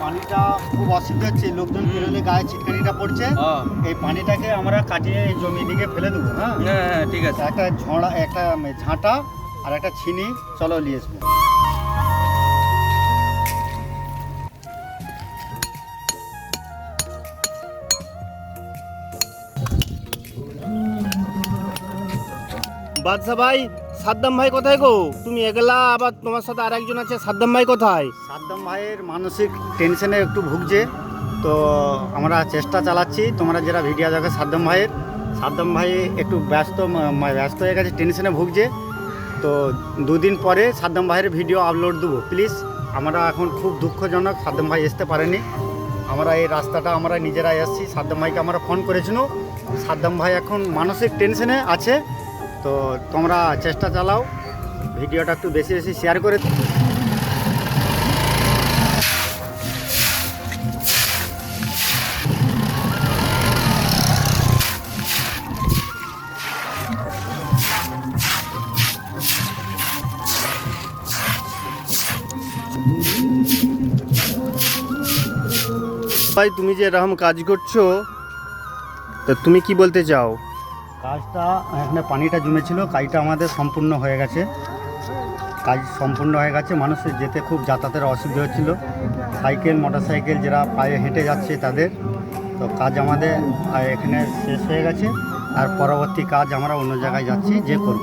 পানিটা খুব অসুবিধা হচ্ছে লোকজন বেরোলে গায়ে ছিটকানিটা পড়ছে। এই পানিটাকে আমরা কাটিয়ে জমি দিকে ফেলে দেবো হ্যাঁ? হ্যাঁ হ্যাঁ ঠিক আছে। একটা ঝড়া একটা ঝাঁটা আর একটা ছিনি চলো নিয়ে আসব। বাদশা ভাই সাদ্দাম ভাই কোথায় গো? তুমি একলা, আবার তোমার সাথে আর একজন আছে, সাদ্দাম ভাই কোথায়? সাদ্দাম ভাইয়ের মানসিক টেনশনে একটু ভুগছে, তো আমরা চেষ্টা চালাচ্ছি, তোমরা যারা ভিডিও দেখো সাদ্দাম ভাইয়ের, সাদ্দাম ভাই একটু ব্যস্ত ব্যস্ত হয়ে গেছে, টেনশনে ভুগছে, তো দুদিন পরে সাদ্দাম ভাইয়ের ভিডিও আপলোড দেবো প্লিজ আমরা এখন খুব দুঃখজনক, সাদ্দাম ভাই আসতে পারেনি। আমরা এই রাস্তাটা, আমরা নিজেরাই এসেছি সাদ্দাম ভাইকে আমরা ফোন করেছিল সাদ্দাম ভাই এখন মানসিক টেনশনে আছে তো তোমরা চেষ্টা চালাও। ভিডিওটা একটু বেশি বেশি শেয়ার করে ভাই, তুমি যে এরকম কাজ করছ, তা তুমি কি বলতে চাও? কাজটা, এখানে পানিটা জমেছিল, কাজটা আমাদের সম্পূর্ণ হয়ে গেছে। কাজ সম্পূর্ণ হয়ে গেছে মানুষের যেতে খুব যাতায়াতের অসুবিধা হচ্ছিল। সাইকেল মোটর সাইকেল যারা পায়ে হেঁটে যাচ্ছে তাদের, তো কাজ আমাদের এখানে শেষ হয়ে গেছে। আর পরবর্তী কাজ আমরা অন্য জায়গায় যাচ্ছি, যে করব।